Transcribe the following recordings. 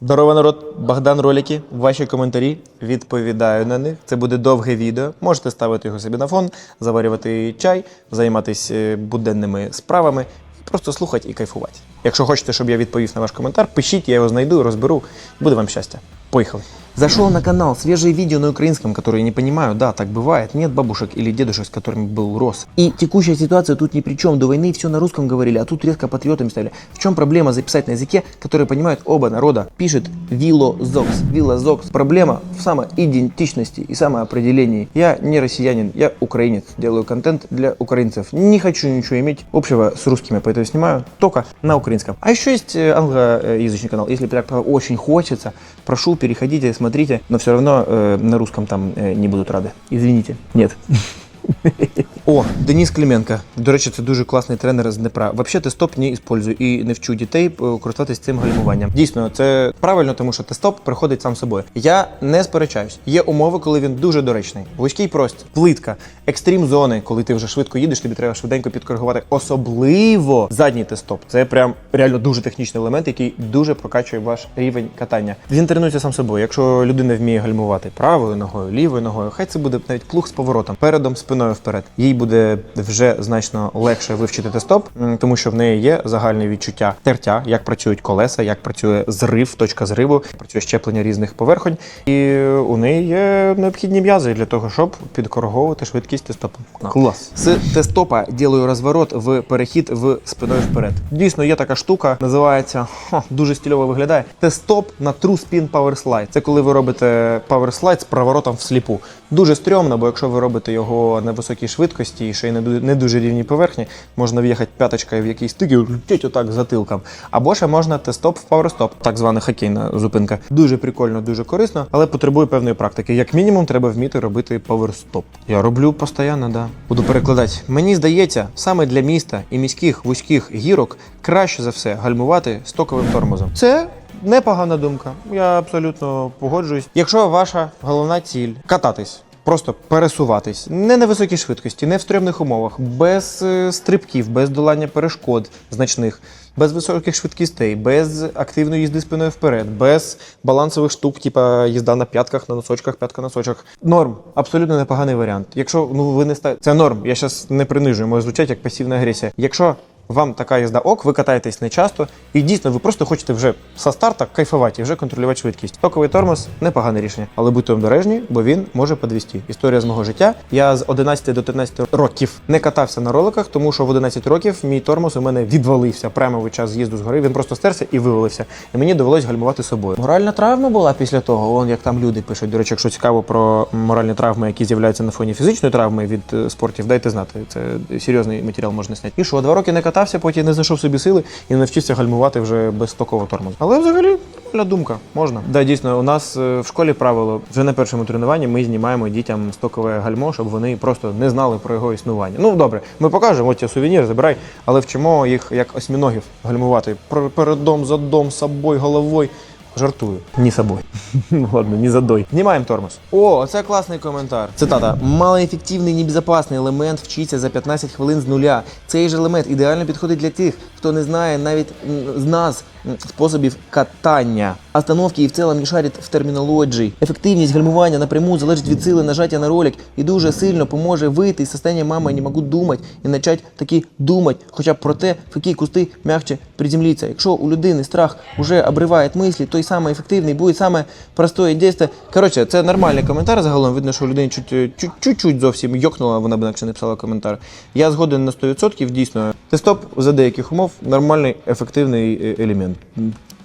Здорово, народ, Богдан ролики. Ваші коментарі відповідаю на них. Це буде довге відео. Можете ставити його собі на фон, заварювати чай, займатися е, буденними справами, просто слухати і кайфувати. Якщо хочете, щоб я відповів на ваш коментар, пишіть, я його знайду, розберу. Буде вам щастя. Поїхали. Зашел на канал, свежие видео на украинском, которые не понимаю, да, так бывает, нет бабушек или дедушек, с которыми был рос. И текущая ситуация тут ни при чем, до войны все на русском говорили, а тут резко патриотами стали. В чем проблема записать на языке, который понимают оба народа? Пишет Вилозокс. Вилозокс. Проблема в самоидентичности и самоопределении. Я не россиянин, я украинец, делаю контент для украинцев. Не хочу ничего иметь общего с русскими, поэтому снимаю только на украинском. А еще есть э, англоязычный канал, если так очень хочется, прошу, переходите, смотрите, но все равно э, на русском там э, не будут рады. Извините. Нет. О, Деніс Клименко. До речі, це дуже класний тренер з Днепра. Взагалі, тестоп не использую і не вчу дітей е, користуватися цим гальмуванням. Дійсно, це правильно, тому що тестоп приходить сам собою. Я не сперечаюсь. Є умови, коли він дуже доречний. Вузький простір, плитка, екстрім зони, коли ти вже швидко їдеш, тобі треба швиденько підкоригувати. Особливо задній тестоп. Це прям реально дуже технічний елемент, який дуже прокачує ваш рівень катання. Він тренується сам собою. Якщо людина вміє гальмувати правою ногою, лівою ногою, хай це буде навіть плуг з поворотом, передом, спиною вперед. Їй буде вже значно легше вивчити тестоп, тому що в неї є загальне відчуття тертя, як працюють колеса, як працює зрив, точка зриву, як працює щеплення різних поверхонь. І у неї є необхідні м'язи для того, щоб підкориговувати швидкість тестопу. Клас. З тестопа ділаю розворот в перехід в спиною вперед. Дійсно, є така штука, називається хо, дуже стильово виглядає. Тестоп на True Spin Power Slide. Це коли ви робите Power Slide з проворотом всліпу. Дуже стрьомно, бо якщо ви робите його на високій швидкості і ще й не ду- не дуже рівній поверхні, можна в'їхати п'яточкою в якийсь стик і летіть отак затилком. або ще можна тестоп в Stop, так звана хокейна зупинка. Дуже прикольно, дуже корисно, але потребує певної практики. Як мінімум, треба вміти робити Stop. Я роблю постійно, да. Буду перекладати. Мені здається, саме для міста і міських вузьких гірок краще за все гальмувати стоковим тормозом. Це непогана думка. Я абсолютно погоджуюсь. Якщо ваша головна ціль кататись. Просто пересуватись не на високій швидкості, не в стрьомних умовах, без е, стрибків, без долання перешкод значних, без високих швидкостей, без активної їзди спиною вперед, без балансових штук, типа їзда на п'ятках, на носочках, п'ятка носочках. Норм, абсолютно непоганий варіант. Якщо ну ви не ста... це норм, я зараз не принижую, може звучать як пасивна агресія. Якщо вам така їзда ок, ви катаєтесь не часто, і дійсно ви просто хочете вже со старта кайфувати і вже контролювати швидкість. Токовий тормоз непогане рішення, але будьте обережні, бо він може підвести. Історія з мого життя. Я з 11 до 13 років не катався на роликах, тому що в 11 років мій тормоз у мене відвалився прямо в час з'їзду з гори. Він просто стерся і вивалився. І мені довелось гальмувати собою. Моральна травма була після того. Вон як там люди пишуть. До речі, якщо цікаво про моральні травми, які з'являються на фоні фізичної травми від е, спортів, дайте знати. Це серйозний матеріал можна зняти. І що, два роки не катався, потім не знайшов собі сили і навчився гальмувати вже без стокового тормозу. Але взагалі для думка, можна. Да, дійсно, у нас е, в школі правило вже на першому тренуванні ми знімаємо дітям стокове гальмо, щоб вони просто не знали про його існування. Ну добре, ми покажемо, тебе сувенір, забирай, але вчимо їх як осьміногів гальмувати Пер- передом, задом, собою, головою. Жартую. Не собой. Ладно, не задой. Внимаем тормоз. О, це класний коментар. Цитата: малоефективний, небезопасний елемент вчиться за 15 хвилин з нуля. Цей же елемент ідеально підходить для тих, хто не знає навіть з нас способів катання. Остановки і в цілому не шарять в термінології. Ефективність гальмування напряму залежить від сили нажаття на ролик і дуже сильно поможе вийти із состояння «мама, не можу думати» і почати таки думати, хоча б про те, в які кусти м'якче приземлитися. Якщо у людини страх уже обриває мислі, той самий ефективний буде саме простое дійство. Коротше, це нормальний коментар. Загалом видно, що людині чуть, чуть- чуть-чуть зовсім йокнула, вона б інакше не писала коментар. Я згоден на 100%, дійсно. Тестоп за деяких умов нормальний, ефективний е, елемент.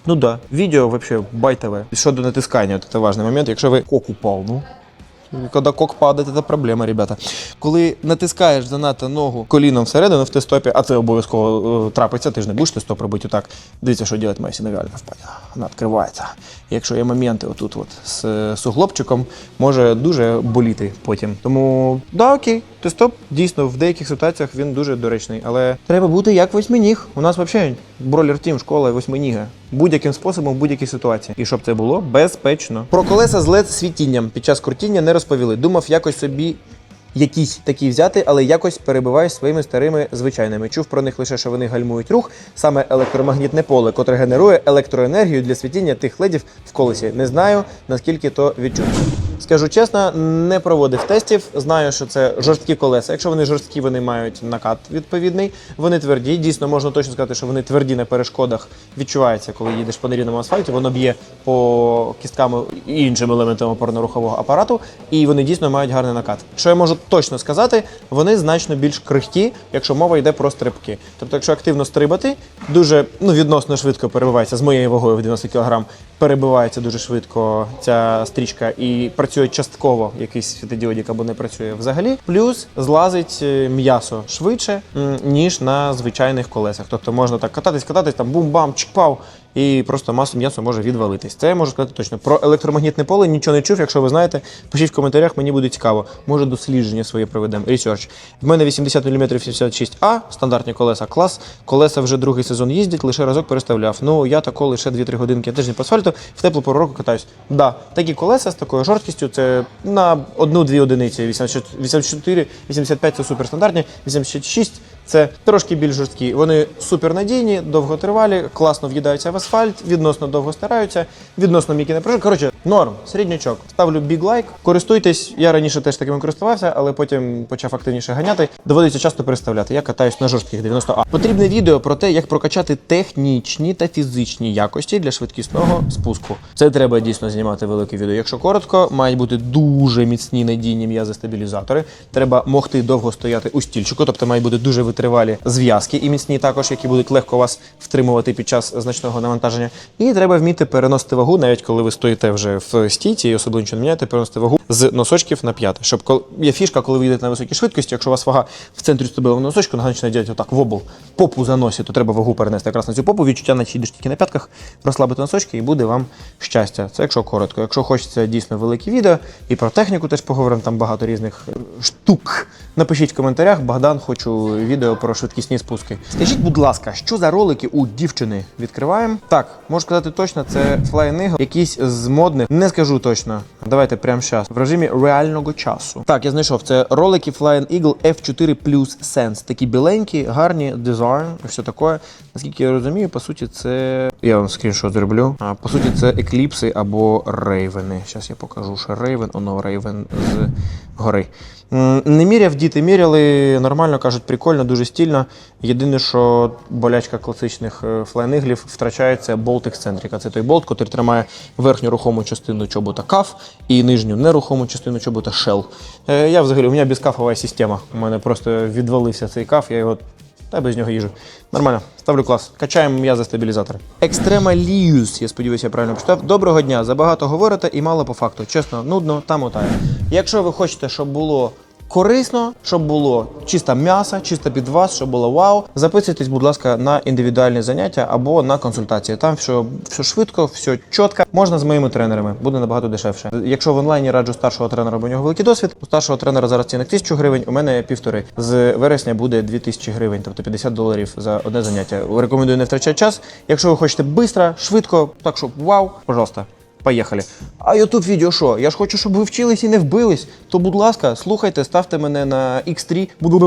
Ну да. Відео вообще байтове. Щодо натискання, от це важний момент. Якщо ви кок упав, ну. Коли кок падає, це проблема, ребята. Коли натискаєш занадто ногу коліном всередину в тестопі, а це обов'язково е, трапиться, ти ж не будеш тестоп робити отак. Дивіться, що робить моя синевіальна впадя. Вона відкривається. Якщо є моменти отут от з суглобчиком, може дуже боліти потім. Тому да, окей, тестоп дійсно в деяких ситуаціях він дуже доречний, але треба бути як восьминіг. У нас взагалі бролер тім, школа восьминіга. Будь-яким способом, в будь-якій ситуації. І щоб це було безпечно. Про колеса з led світінням під час крутіння не розповіли. Думав якось собі якісь такі взяти, але якось перебиваєш своїми старими звичайними. Чув про них лише, що вони гальмують рух, саме електромагнітне поле, котре генерує електроенергію для світіння тих ледів в колесі. Не знаю наскільки то відчутно. Скажу чесно, не проводив тестів. Знаю, що це жорсткі колеса. Якщо вони жорсткі, вони мають накат відповідний. Вони тверді. Дійсно, можна точно сказати, що вони тверді на перешкодах. Відчувається, коли їдеш по нерівному асфальті. Воно б'є по кісткам і іншим елементам опорно-рухового апарату, і вони дійсно мають гарний накат. Що я можу точно сказати, вони значно більш крихкі, якщо мова йде про стрибки. Тобто, якщо активно стрибати, дуже ну відносно швидко перебивається з моєю вагою в 90 кг, перебивається дуже швидко ця стрічка і працює частково якийсь світодіодік або не працює взагалі. Плюс злазить е, м'ясо швидше, ніж на звичайних колесах. Тобто можна так кататись, кататись, там бум-бам, чик-пау, і просто масу м'ясо може відвалитись. Це я можу сказати точно. Про електромагнітне поле нічого не чув. Якщо ви знаєте, пишіть в коментарях, мені буде цікаво. Може дослідження своє проведемо. Research. В мене 80 мм 76А, стандартні колеса, клас. Колеса вже другий сезон їздять, лише разок переставляв. Ну я тако лише 2-3 годинки тиждень по асфальту в теплу пору року катаюсь. Да, такі колеса з такою жорсткістю це на одну-дві одиниці. 84, 85 це суперстандартні, 86 це трошки більш жорсткі. Вони супернадійні, довготривалі, класно в'їдаються в асфальт, відносно довго стараються, відносно м'які напряження. Коротше, норм, середнячок. Ставлю big like. Користуйтесь. Я раніше теж такими користувався, але потім почав активніше ганяти. Доводиться часто переставляти. Я катаюсь на жорстких 90А. Потрібне відео про те, як прокачати технічні та фізичні якості для швидкісного спуску. Це треба дійсно знімати велике відео. Якщо коротко, мають бути дуже міцні надійні м'язи стабілізатори. Треба могти довго стояти у стільчику, тобто мають бути дуже витривалі зв'язки і міцні також, які будуть легко вас втримувати під час значного навантаження. І треба вміти переносити вагу, навіть коли ви стоїте вже в стійці і особливо нічого не міняєте, переносити вагу з носочків на п'яти. Щоб коли є фішка, коли ви йдете на високій швидкості, якщо у вас вага в центрі стабильного носочку, нога діяти отак в вобл, попу заносить, то треба вагу перенести якраз на цю попу, відчуття, наче йдеш тільки на п'ятках, розслабити носочки і буде вам щастя. Це якщо коротко. Якщо хочеться дійсно велике відео, і про техніку теж поговоримо, там багато різних штук. Напишіть в коментарях, Богдан, хочу відео про швидкісні спуски. Скажіть, будь ласка, що за ролики у дівчини відкриваємо? Так, можу сказати точно, це Eagle, якийсь з модних. Не скажу точно. Давайте прямо зараз. В режимі реального часу. Так, я знайшов. Це ролики Flying Eagle F4 Plus Sense. Такі біленькі, гарні, дизайн і все таке. Наскільки я розумію, по суті, це. Я вам скріншот зроблю. А, по суті, це екліпси або рейвени. Зараз я покажу, що рейвен, оно рейвен з гори. Не міряв, діти міряли, нормально кажуть, прикольно, дуже стільно. Єдине, що болячка класичних е, флайниглів втрачається болт ексцентрика. Це той болт, який тримає верхню рухому частину чобота каф і нижню нерухому частину чобота шел. Е, Я взагалі, у мене безкафова система. У мене просто відвалився цей каф, я його та без нього їжу. Нормально, ставлю клас. Качаємо м'язи стабілізатори. Екстремаліус, я сподіваюся, я правильно прочитав. Доброго дня. Забагато говорите і мало по факту. Чесно, нудно та мотає. Якщо ви хочете, щоб було. Корисно, щоб було чисто м'ясо, чисто під вас, щоб було вау. Записуйтесь, будь ласка, на індивідуальні заняття або на консультації. Там все, все швидко, все чітко. Можна з моїми тренерами, буде набагато дешевше. Якщо в онлайні раджу старшого тренера, бо у нього великий досвід. У старшого тренера зараз цінник 1000 гривень, у мене півтори. З вересня буде 2000 гривень, тобто 50 доларів за одне заняття. Рекомендую не втрачати час. Якщо ви хочете швидко, швидко, так щоб вау, пожалуйста. Поїхали. А Ютуб відео що? Я ж хочу, щоб ви вчились і не вбились. То, будь ласка, слухайте, ставте мене на X3, буду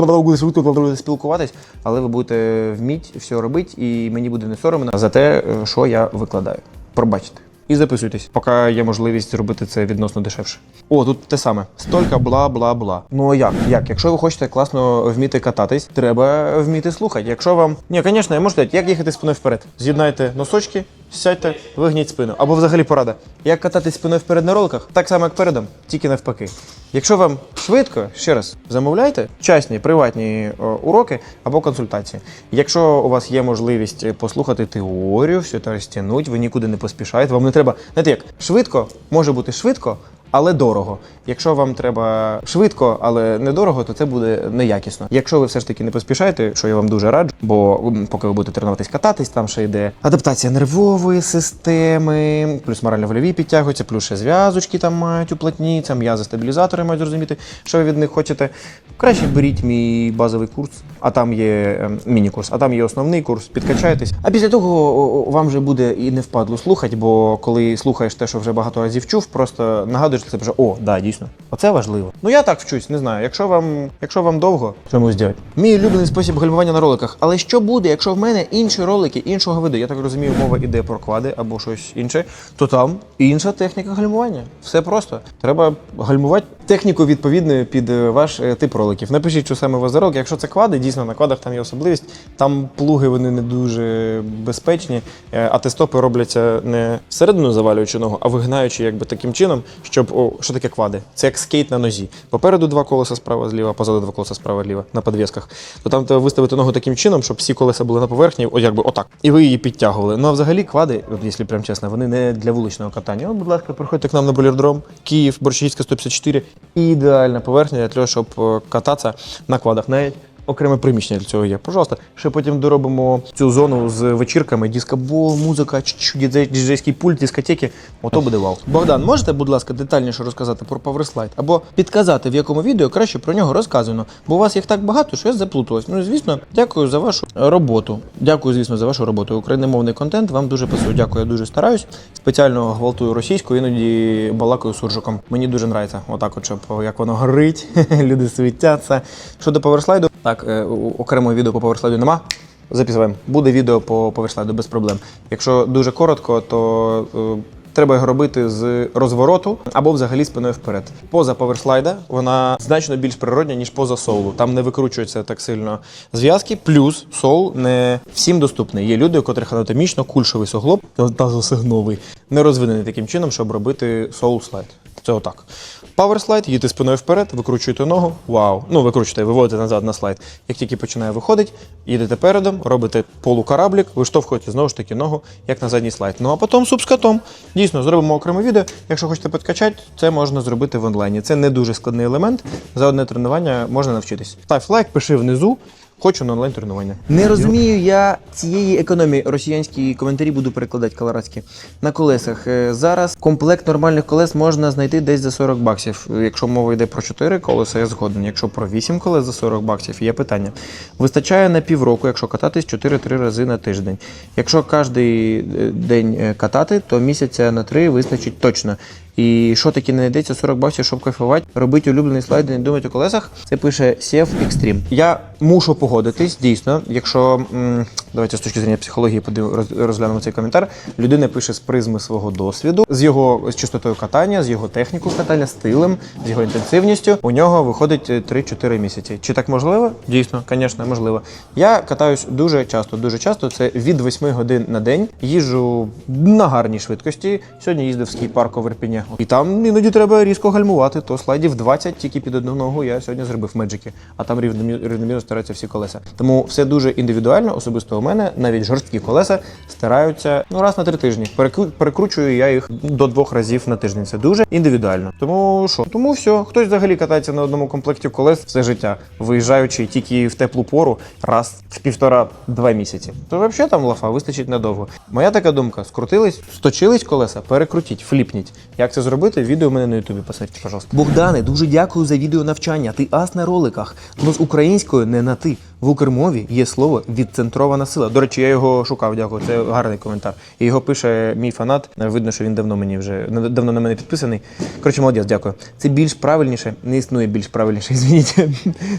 спілкуватись, але ви будете вміть все робити, і мені буде не соромно за те, що я викладаю. Пробачте. І записуйтесь, поки є можливість зробити це відносно дешевше. О, тут те саме. Столько бла бла бла. Ну а як? Як? Якщо ви хочете класно вміти кататись, треба вміти слухати. Якщо вам. Ні, звісно, сказати, як їхати спиною вперед. З'єднайте носочки, сядьте, вигніть спину. Або взагалі порада. Як кататись спиною вперед на роликах, так само як передом, тільки навпаки. Якщо вам швидко, ще раз замовляйте часні приватні уроки або консультації. Якщо у вас є можливість послухати теорію, все це розтягнути, ви нікуди не поспішаєте, вам не треба. Знаєте як, швидко може бути швидко, але дорого. Якщо вам треба швидко, але недорого, то це буде неякісно. Якщо ви все ж таки не поспішаєте, що я вам дуже раджу, бо поки ви будете тренуватись кататись, там ще йде адаптація нервової системи, плюс морально-вольові підтягуються, плюс ще зв'язочки там мають уплотніться, м'язи стабілізатори мають зрозуміти, що ви від них хочете. Краще беріть мій базовий курс, а там є ем, міні-курс, а там є основний курс, підкачайтесь. А після того вам вже буде і не впадло слухати, бо коли слухаєш те, що вже багато разів чув, просто нагадує. виходиш, це вже о, да, дійсно. Оце важливо. Ну я так вчусь, не знаю. Якщо вам, якщо вам довго, чомусь дядь. Мій улюблений спосіб гальмування на роликах. Але що буде, якщо в мене інші ролики іншого виду? Я так розумію, мова іде про квади або щось інше, то там інша техніка гальмування. Все просто. Треба гальмувати техніку відповідною під е, ваш е, тип роликів. Напишіть, що саме ролик. Якщо це квади, дійсно на квадах там є особливість. Там плуги вони не дуже безпечні, е, а тестопи робляться не всередину завалюючи ногу, а вигинаючи якби таким чином, щоб о, що таке квади? Це як скейт на нозі. Попереду два колеса справа зліва, позаду два колеса справа зліва на підвісках. То там треба виставити ногу таким чином, щоб всі колеса були на поверхні, о, якби отак. І ви її підтягували. Ну а взагалі квади, якщо прям чесно, вони не для вуличного катання. От, будь ласка, приходьте к нам на болірдром, Київ, Борщагівська 154. Ідеальна поверхня для того, щоб е, кататися на квадах. Навіть окреме приміщення для цього є. Пожалуйста. Ще потім доробимо цю зону з вечірками, дискобол, музика, діджейський пульт, дискотеки. Ото буде вау. Богдан, можете, будь ласка, детальніше розказати про PowerSlide? Або підказати, в якому відео краще про нього розказано. Бо у вас їх так багато, що я заплуталась. Ну звісно, дякую за вашу роботу. Дякую, звісно, за вашу роботу. Україномовний контент вам дуже пасує. Дякую, я дуже стараюсь. Спеціально гвалтую російську, іноді балакаю суржиком. Мені дуже нравиться. Отак, от, щоб як воно горить, люди світяться. Щодо PowerSlide, так, е, у- окремого відео по PowerSlide нема. Записуємо. Буде відео по PowerSlide без проблем. Якщо дуже коротко, то. е, Треба його робити з розвороту або взагалі спиною вперед. Поза поверслайда вона значно більш природня, ніж поза соулу. Там не викручується так сильно зв'язки. Плюс соул не всім доступний. Є люди, у котрих анатомічно кульшовий суглоб, тазосигновий, не розвинений таким чином, щоб робити соул слайд. Це отак. Power їдете спиною вперед, викручуєте ногу. Вау. Ну, викручуєте, виводите назад на слайд. Як тільки починає виходити, їдете передом, робите полукораблік, виштовхуєте знову ж таки ногу, як на задній слайд. Ну а потім суп котом. Дійсно, зробимо окреме відео. Якщо хочете підкачати, це можна зробити в онлайні. Це не дуже складний елемент. За одне тренування можна навчитись. Став лайк, пиши внизу. Хочу на онлайн тренування. Не розумію я цієї економії. Росіянські коментарі буду перекладати колорадські. На колесах. Е, Зараз комплект нормальних колес можна знайти десь за 40 баксів. Якщо мова йде про 4 колеса, я згоден. Якщо про 8 колес за 40 баксів, є питання. Вистачає на півроку, якщо кататись 4-3 рази на тиждень. Якщо кожен день е, катати, то місяця на 3 вистачить точно. І що таке не знайдеться 40 баксів, щоб кайфувати, робити улюблений слайд і не думати у колесах. Це пише Сев Extreme. Я мушу погодитись, дійсно, якщо м, давайте з точки зрення психології подив, розглянемо цей коментар. Людина пише з призми свого досвіду, з його з чистотою катання, з його технікою катання, стилем, з його інтенсивністю. У нього виходить е, 3-4 місяці. Чи так можливо? Дійсно, звісно, можливо. Я катаюсь дуже часто, дуже часто. Це від 8 годин на день. Їжджу на гарній швидкості. Сьогодні їздив в скій-парк у Верпіні. І там іноді треба різко гальмувати. То слайдів 20 тільки під одну ногу я сьогодні зробив меджики, а там рівномі- рівномірно стараються всі колеса. Тому все дуже індивідуально, особисто мене, навіть жорсткі колеса стараються ну раз на три тижні. Перекру- перекручую я їх до двох разів на тиждень. Це дуже індивідуально. Тому що? Тому все, хтось взагалі катається на одному комплекті колес все життя, виїжджаючи тільки в теплу пору раз в півтора-два місяці. То взагалі там лафа вистачить надовго. Моя така думка: скрутились, сточились колеса, перекрутіть, фліпніть. Як це зробити? Відео мене на ютубі поставте, пожалуйста. Богдане, дуже дякую за відео навчання. Ти ас на роликах. Ну з українською не на ти. В укрмові є слово відцентрована сила. До речі, я його шукав, дякую. Це гарний коментар. І його пише мій фанат. Видно, що він давно мені вже давно на мене підписаний. Коротше, молодець, дякую. Це більш правильніше, не існує більш правильніше. Звініть.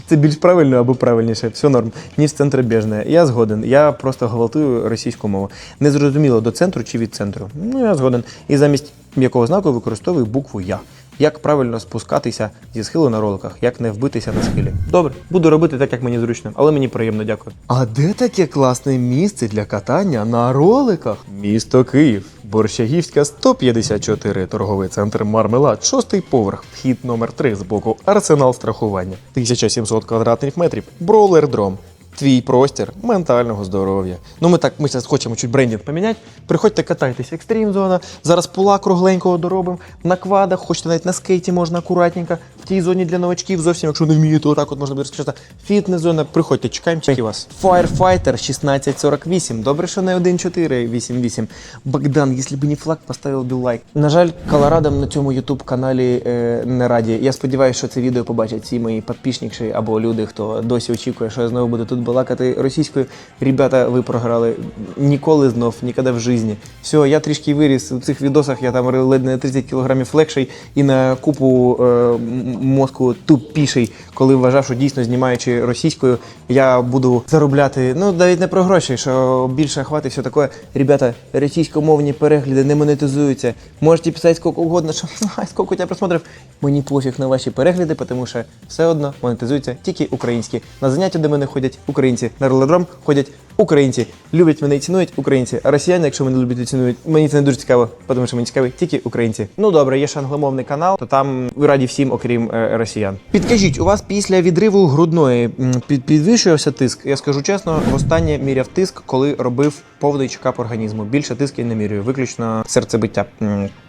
Це більш правильно або правильніше. Все норм. Ніж центробіжне. Я згоден. Я просто гвалтую російську мову. Не зрозуміло до центру чи від центру. Ну я згоден. І замість м'якого знаку використовую букву Я. Як правильно спускатися зі схилу на роликах, як не вбитися на схилі. Добре, буду робити так, як мені зручно, але мені приємно, дякую. А де таке класне місце для катання на роликах? Місто Київ, Борщагівська 154, торговий центр Мармелад, шостий поверх, вхід номер 3 з боку арсенал страхування, 1700 квадратних метрів, броулер-дром. Твій простір ментального здоров'я. Ну ми так, ми зараз хочемо чуть брендінг поміняти. Приходьте, катайтесь, екстрім зона. Зараз пула кругленького доробимо. На квадах, хочете навіть на скейті можна акуратненько. Тій зоні для новачків, зовсім якщо не вмієте, отак от можна буде розкачати. Фітнес-зона, приходьте, чекаємо чеки вас. Firefighter 1648. Добре, що не 1488. Богдан, якщо б не флаг, поставив би лайк. На жаль, колорадам на цьому ютуб каналі е, не раді. Я сподіваюся, що це відео побачать всі мої підписники або люди, хто досі очікує, що я знову буду тут балакати російською. Ребята, ви програли ніколи знов, ніколи в житті. Все, я трішки виріс у цих відосах, я там ледь не 30 кілограмів легший і на купу е, мозку тупіший, коли вважав, що дійсно знімаючи російською, я буду заробляти. Ну навіть не про гроші, що більше охвати, все таке. Ребята, російськомовні перегляди не монетизуються. Можете писати скільки угодно, що «Ай, скільки тебе просмотрів. Мені пофіг на ваші перегляди, тому що все одно монетизуються тільки українські. На заняття до мене ходять українці, на ролодром ходять українці. Люблять мене і цінують українці. А росіяни, якщо мене люблять і цінують, мені це не дуже цікаво, тому що мені цікаві тільки українці. Ну добре, є ж англомовний канал, то там раді всім, окрім е, росіян. Підкажіть, у вас після відриву грудної під, підвищувався тиск? Я скажу чесно, востаннє міряв тиск, коли робив повний чекап організму. Більше тиск я не міряю, виключно серцебиття,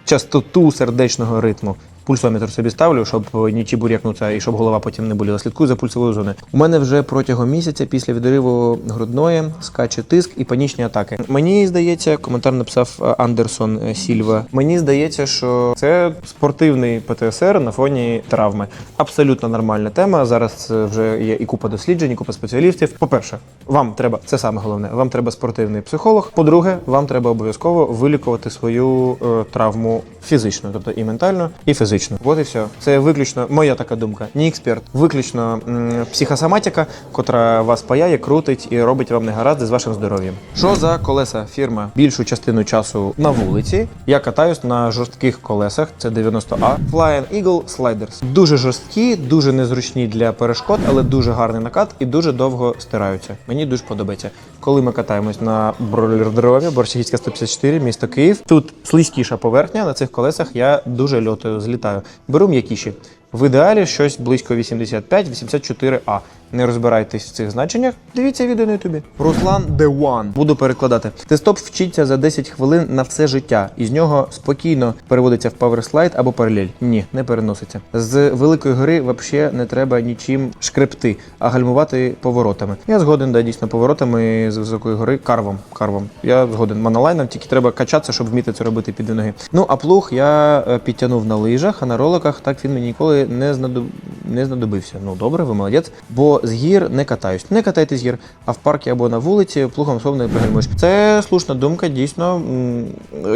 частоту сердечного ритму. Пульсометр собі ставлю, щоб не чебурякнуться і щоб голова потім не боліла. Слідкую за пульсовою зоною. У мене вже протягом місяця після відриву грудної скаче тиск і панічні атаки. Мені здається, коментар написав е, Андерсон е, Сільва. Мені здається, що це спортивний ПТСР на фоні травми. Абсолютно нормальна тема. Зараз е, вже є і купа досліджень, і купа спеціалістів. По-перше, вам треба це саме головне. Вам треба спортивний психолог. По-друге, вам треба обов'язково вилікувати свою е, травму фізично, тобто і ментально, і фізично. От і все. Це виключно моя така думка. Не експерт, виключно м, психосоматика, котра вас паяє, крутить і робить вам негаразди з вашим здоров'ям. Що за колеса фірма? Більшу частину часу на вулиці. Я катаюсь на жорстких колесах. Це 90А. Flying Eagle Sliders. Дуже жорсткі, дуже незручні для перешкод, але дуже гарний накат і дуже довго стираються. Мені дуже подобається. Коли ми катаємось на бролердромі, Борщагівська 154, місто Київ. Тут слизькіша поверхня. На цих колесах я дуже льотаю, злітаю. Беру м'якіші. В ідеалі щось близько 85-84А. Не розбирайтесь в цих значеннях. Дивіться відео на Ютубі. Руслан The One. Буду перекладати. Тестоп вчиться за 10 хвилин на все життя. І з нього спокійно переводиться в паверслайд або паралель. Ні, не переноситься. З великої гори взагалі не треба нічим шкребти, а гальмувати поворотами. Я згоден, да, дійсно, поворотами з високої гори карвом. карвом. Я згоден. Монолайном тільки треба качатися, щоб вміти це робити під ноги. Ну а плуг я е, підтягнув на лижах, а на роликах так він мені ніколи не знадоб... не знадобився. Ну добре, ви молодець. Бо з гір не катаюсь. Не катайте з гір, а в парку або на вулиці плугом особливо не пригальмуєш. Це слушна думка, дійсно.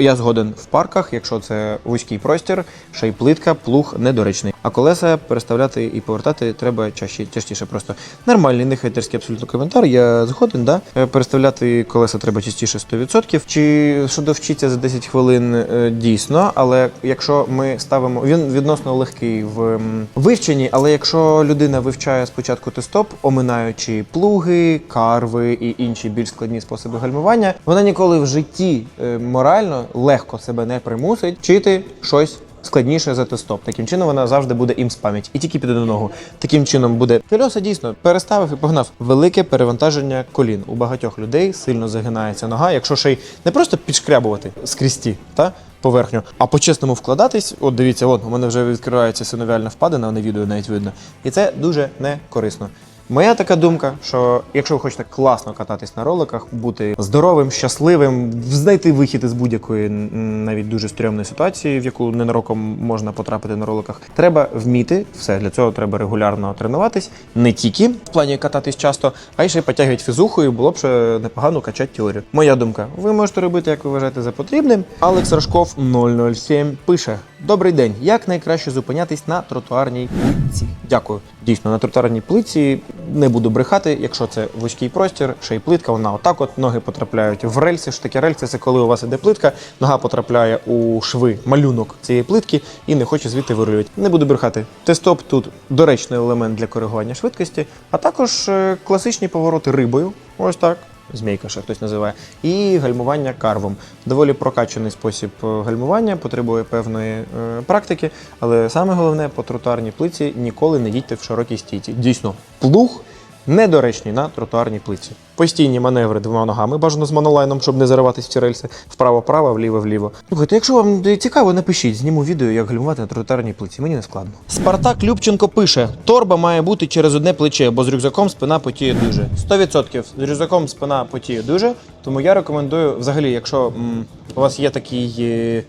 Я згоден в парках, якщо це вузький простір, ще й плитка, плуг недоречний. А колеса переставляти і повертати треба чаще, частіше. Просто нормальний, не хейтерський абсолютно коментар. Я згоден, да. Е, Переставляти колеса треба частіше 100%. Чи щодо вчиться за 10 хвилин е, дійсно, але якщо ми ставимо, він відносно легкий в вивченні, але якщо людина вивчає спочатку тестоп, оминаючи плуги, карви і інші більш складні способи гальмування, вона ніколи в житті е, морально легко себе не примусить вчити щось. Складніше за тестоп. Таким чином вона завжди буде їм з пам'ять. І тільки піде до ногу. Таким чином буде кольоса дійсно переставив і погнав. Велике перевантаження колін. У багатьох людей сильно загинається нога, якщо ще й не просто підшкрябувати скрісті, та поверхню, а по-чесному вкладатись. От дивіться, от у мене вже відкривається синовіальна впадина, на відео навіть видно. І це дуже не корисно. Моя така думка, що якщо ви хочете класно кататись на роликах, бути здоровим, щасливим, знайти вихід із будь-якої навіть дуже стрьомної ситуації, в яку ненароком можна потрапити на роликах, треба вміти все. Для цього треба регулярно тренуватись, не тільки в плані кататись часто, а й ще й потягувати фізуху, і було б ще непогано качати теорію. Моя думка, ви можете робити, як ви вважаєте за потрібним. Алекс Рожков 007 пише: Добрий день. Як найкраще зупинятись на тротуарній плитці? Дякую. Дійсно, на тротуарній плитці не буду брехати, якщо це вузький простір, ще й плитка, вона отак от ноги потрапляють в рельси. Що таке рельси? Це коли у вас іде плитка, нога потрапляє у шви, малюнок цієї плитки і не хоче звідти вирулювати. Не буду брехати. Тестоп тут доречний елемент для коригування швидкості, а також е, класичні повороти рибою. Ось так. Змійка ще хтось називає, і гальмування карвом. Доволі прокачаний спосіб е, гальмування, потребує певної е, практики, але саме головне по тротуарній плиці ніколи не їдьте в широкій стійці. Дійсно, плуг недоречні на тротуарній плитці. Постійні маневри двома ногами, бажано з монолайном, щоб не зариватись в ці рельси. Вправо-право, вліво-вліво. Слухайте, якщо вам цікаво, напишіть, зніму відео, як гальмувати на тротуарній плитці. Мені не складно. Спартак Любченко пише: торба має бути через одне плече, бо з рюкзаком спина потіє дуже. 100% з рюкзаком спина потіє дуже. Тому я рекомендую, взагалі, якщо м, у вас є такий. е,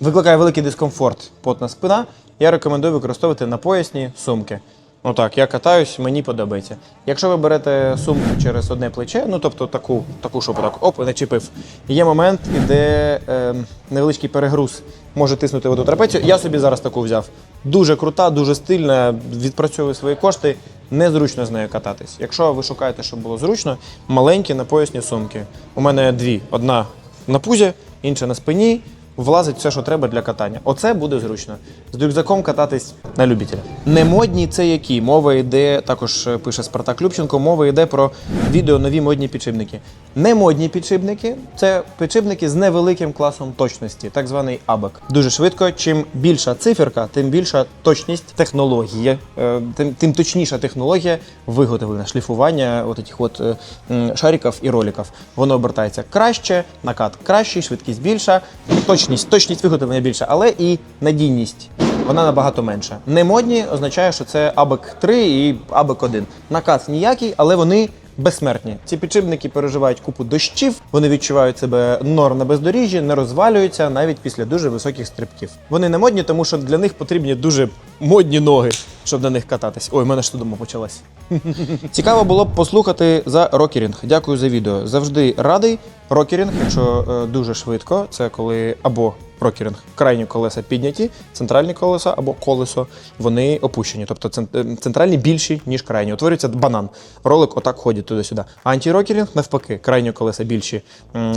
викликає великий дискомфорт потна спина, я рекомендую використовувати напоясні сумки. Ну так, я катаюсь, мені подобається. Якщо ви берете сумку через одне плече, ну тобто таку, таку щоб так оп, начепив, є момент, де е, невеличкий перегруз може тиснути в одну трапецію. Я собі зараз таку взяв. Дуже крута, дуже стильна, відпрацьовує свої кошти. Незручно з нею кататись. Якщо ви шукаєте, щоб було зручно, маленькі напоясні сумки. У мене дві: одна на пузі, інша на спині влазить все, що треба для катання. Оце буде зручно. З рюкзаком кататись на любителя. Немодні це які? Мова йде, також е, пише Спартак Любченко, мова йде про відео нові модні підшипники. Немодні підшипники це підшипники з невеликим класом точності, так званий абак. Дуже швидко. Чим більша циферка, тим більша точність технології, е, тим, тим точніша технологія виготовлення, шліфування от этих от е, шариків і роликів. Воно обертається краще, накат кращий, швидкість більша, точність, точність виготовлення більша, але і надійність. Вона набагато менша. Немодні означає, що це абек 3 і абек 1. Накат ніякий, але вони безсмертні. Ці підшипники переживають купу дощів, вони відчувають себе норм на бездоріжжі, не розвалюються навіть після дуже високих стрибків. Вони не модні, тому що для них потрібні дуже модні ноги, щоб на них кататись. Ой, в мене ж дома почалась. Цікаво було б послухати за рокерінг. Дякую за відео. Завжди радий. Рокерінг, якщо е, дуже швидко, це коли або рокерінг, крайні колеса підняті, центральні колеса або колесо, вони опущені. Тобто е, центральні більші, ніж крайні. Утворюється банан. Ролик отак ходить туди-сюди. Антирокерінг навпаки, крайні колеса більші,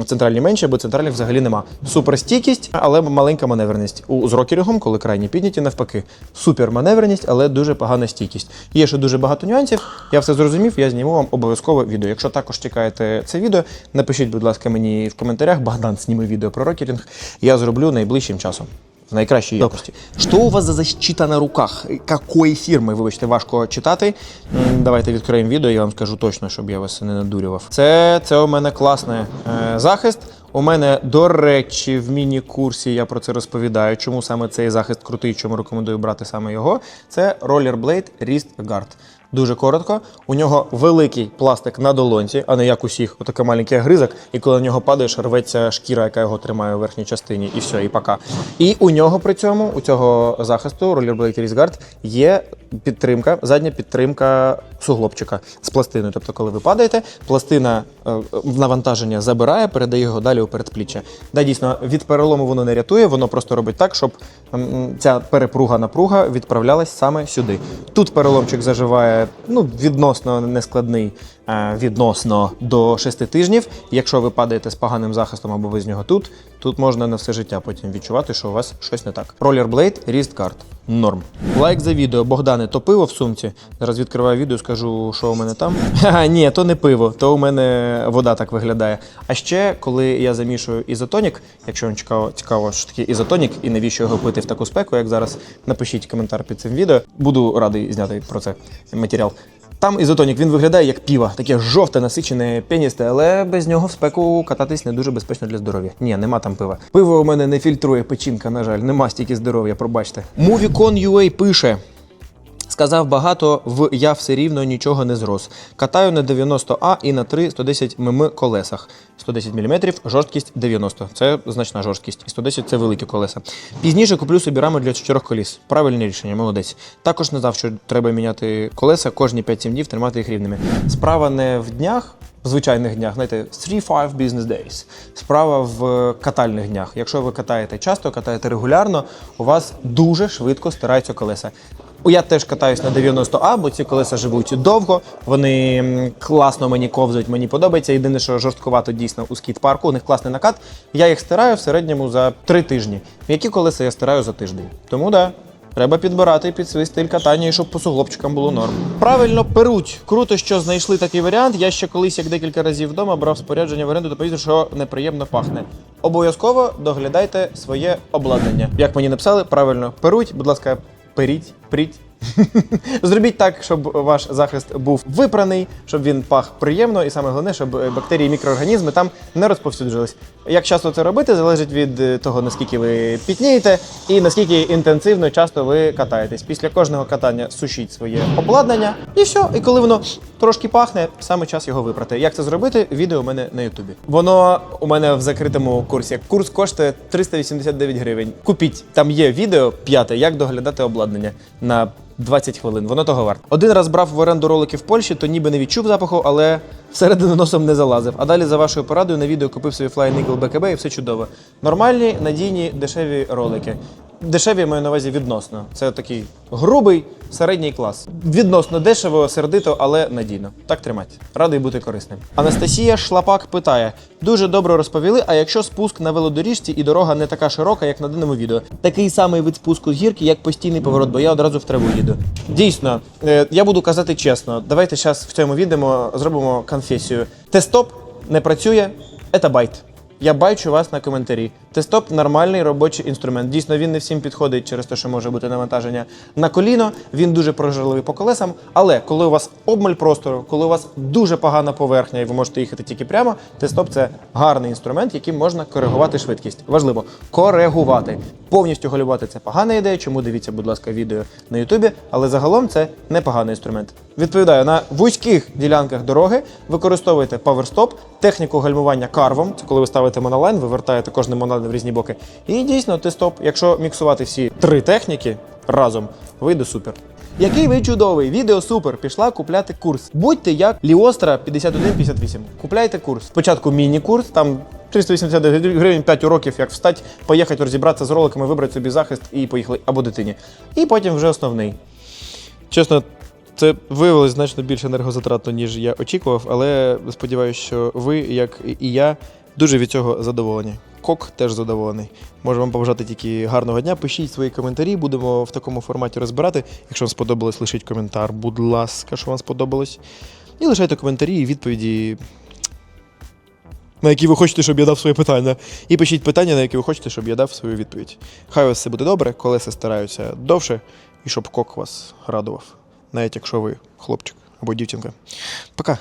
центральні менші, або центральних взагалі нема. Суперстійкість, але маленька маневреність. У з рокерінгом, коли крайні підняті, навпаки. Супер маневреність, але дуже погана стійкість. Є ще дуже багато нюансів. Я все зрозумів, я зніму вам обов'язково відео. Якщо також чекаєте це відео, напишіть, будь ласка, мені в коментарях. Богдан, зніми відео про рокерінг. Я зроблю найближчим часом. В найкращій якості. Що у вас за защита на руках? Какої фірми? Вибачте, важко читати. Давайте відкриємо відео, я вам скажу точно, щоб я вас не надурював. Це, це у мене класний е, захист. У мене, до речі, в міні-курсі я про це розповідаю. Чому саме цей захист крутий, чому рекомендую брати саме його. Це Rollerblade Wrist Guard. Дуже коротко. У нього великий пластик на долонці, а не як усіх, отакий маленький гризок, і коли на нього падаєш, рветься шкіра, яка його тримає у верхній частині, і все, і пока. І у нього при цьому, у цього захисту Rollerblade Guard, є підтримка, задня підтримка суглобчика з пластиною. Тобто, коли ви падаєте, пластина е, навантаження забирає, передає його далі у передпліччя. Да, дійсно, від перелому воно не рятує, воно просто робить так, щоб ця перепруга напруга відправлялась саме сюди. Тут переломчик заживає ну, відносно нескладний, відносно до 6 тижнів. Якщо ви падаєте з поганим захистом або ви з нього тут, тут можна на все життя потім відчувати, що у вас щось не так. Rollerblade Wrist Guard. Норм. Лайк за відео. Богдане, то пиво в сумці. Зараз відкриваю відео, скажу, що у мене там. Ха, ні, то не пиво, то у мене вода так виглядає. А ще, коли я замішую ізотонік, якщо вам цікаво, цікаво, що таке ізотонік і навіщо його пити в таку спеку, як зараз, напишіть коментар під цим відео. Буду радий зняти про це матеріал. Там ізотонік він виглядає як піва, таке жовте, насичене, пеністе, але без нього в спеку кататись не дуже безпечно для здоров'я. Ні, нема там пива. Пиво у мене не фільтрує печінка, на жаль, нема стільки здоров'я, пробачте. Movicon.ua пише. Сказав багато, в я все рівно нічого не зрос. Катаю на 90А і на 3 110 мм колесах. 110 мм, жорсткість 90. Це значна жорсткість. І 110 це великі колеса. Пізніше куплю собі раму для чотирьох коліс. Правильне рішення, молодець. Також не знав, що треба міняти колеса кожні 5-7 днів, тримати їх рівними. Справа не в днях. В звичайних днях, знаєте, 3-5 business days. Справа в катальних днях. Якщо ви катаєте часто, катаєте регулярно, у вас дуже швидко стираються колеса. Я теж катаюсь на 90А, бо ці колеса живуть довго, вони класно мені ковзають, мені подобається. Єдине, що жорсткувато дійсно у скіт-парку, у них класний накат. Я їх стираю в середньому за 3 тижні. Які колеса я стираю за тиждень. Тому да. Треба підбирати під свій стиль катання, і щоб по суглобчикам було норм. Правильно перуть. Круто, що знайшли такий варіант. Я ще колись, як декілька разів вдома, брав спорядження в оренду та повірте, що неприємно пахне. Обов'язково доглядайте своє обладнання. Як мені написали, правильно перуть, будь ласка, періть, пріть, Зробіть так, щоб ваш захист був випраний, щоб він пах приємно, і саме головне, щоб е, бактерії і мікроорганізми там не розповсюджились. Як часто це робити, залежить від е, того, наскільки ви пітнієте і наскільки інтенсивно часто ви катаєтесь. Після кожного катання сушіть своє обладнання, і все. І коли воно трошки пахне, саме час його випрати. Як це зробити? Відео у мене на Ютубі. Воно у мене в закритому курсі. Курс коштує 389 гривень. Купіть, там є відео п'яте, як доглядати обладнання на 20 хвилин. Воно того варто. Один раз брав в оренду ролики в Польщі, то ніби не відчув запаху, але всередину носом не залазив. А далі за вашою порадою на відео купив собі Flying Eagle BKB і все чудово. Нормальні, надійні, дешеві ролики. Дешеві маю на увазі відносно. Це такий грубий середній клас. Відносно дешево, сердито, але надійно. Так тримати. Радий бути корисним. Анастасія Шлапак питає: дуже добре розповіли. А якщо спуск на велодоріжці і дорога не така широка, як на даному відео, такий самий вид спуску з гірки, як постійний поворот, бо я одразу в траву їду. Дійсно, е, я буду казати чесно. Давайте зараз в цьому відео зробимо конфесію. Тестоп не працює, це байт. Я бачу вас на коментарі. Тестоп нормальний робочий інструмент. Дійсно, він не всім підходить через те, що може бути навантаження на коліно. Він дуже прожирливий по колесам. Але коли у вас обмаль простору, коли у вас дуже погана поверхня, і ви можете їхати тільки прямо, тестоп це гарний інструмент, яким можна коригувати швидкість. Важливо коригувати. Повністю голювати це погана ідея. Чому дивіться, будь ласка, відео на Ютубі, але загалом це непоганий інструмент. Відповідаю, на вузьких ділянках дороги використовуйте паверстоп, техніку гальмування карвом. Це коли ви ставите монолайн, ви вертаєте кожний монолайн в різні боки. І дійсно тестоп. Якщо міксувати всі три техніки разом, вийде супер. Який ви чудовий! Відео супер! Пішла купляти курс. Будьте як Ліостра 5158. Купляйте курс. Спочатку міні-курс, там 389 гривень, 5 уроків, як встати, поїхати розібратися з роликами, вибрати собі захист і поїхали або дитині. І потім вже основний. Чесно, це виявилось значно більш енергозатратно, ніж я очікував, але сподіваюся, що ви, як і я, дуже від цього задоволені. Кок теж задоволений. Можу вам побажати тільки гарного дня. Пишіть свої коментарі, будемо в такому форматі розбирати. Якщо вам сподобалось, лишіть коментар, будь ласка, що вам сподобалось. І лишайте коментарі і відповіді, на які ви хочете, щоб я дав своє питання. І пишіть питання, на які ви хочете, щоб я дав свою відповідь. Хай у вас все буде добре, колеса стараються довше, і щоб кок вас радував навіть якщо ви хлопчик або дівчинка. Пока.